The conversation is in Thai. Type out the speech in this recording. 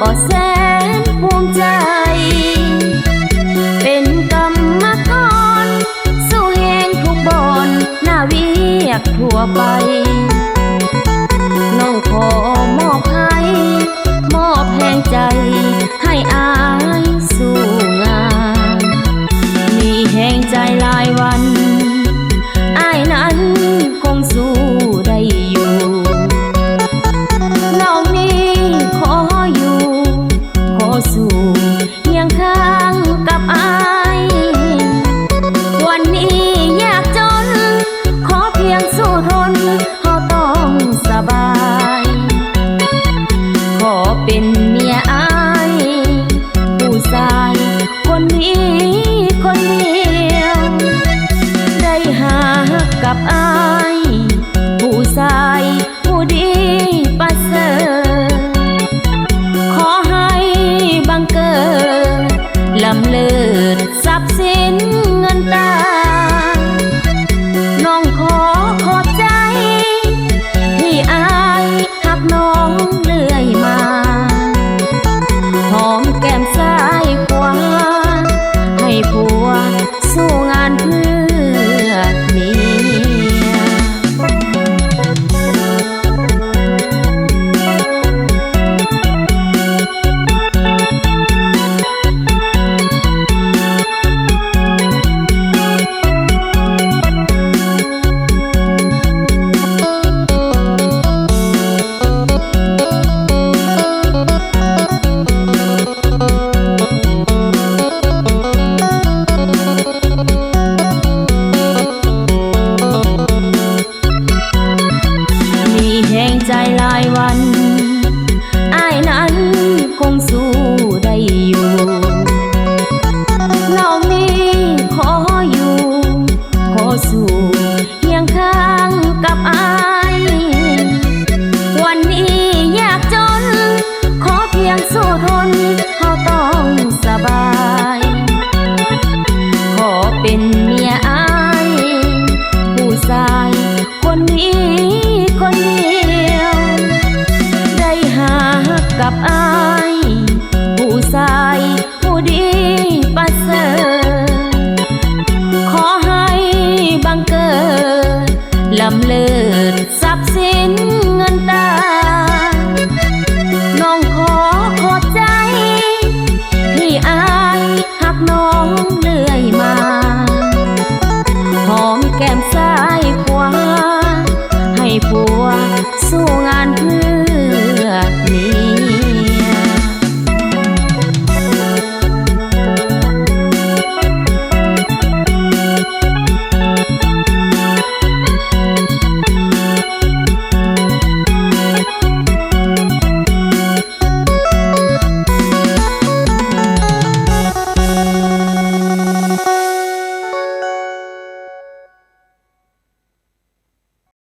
ก็แสนภูมิใจ เป็นกรรมกรสู้แหงทุกบอนหน้าเวียกทั่วไป น้องขอมอบให้ มอบแห่งใจให้อา เป็นเมียอายผู้ชายคนนี้คนเดียวได้หากับอายผู้ชายผู้ดีประเสริฐขอให้บังเกิดลำเลิศ one. หลายวัน อ้ายนั้นคงสู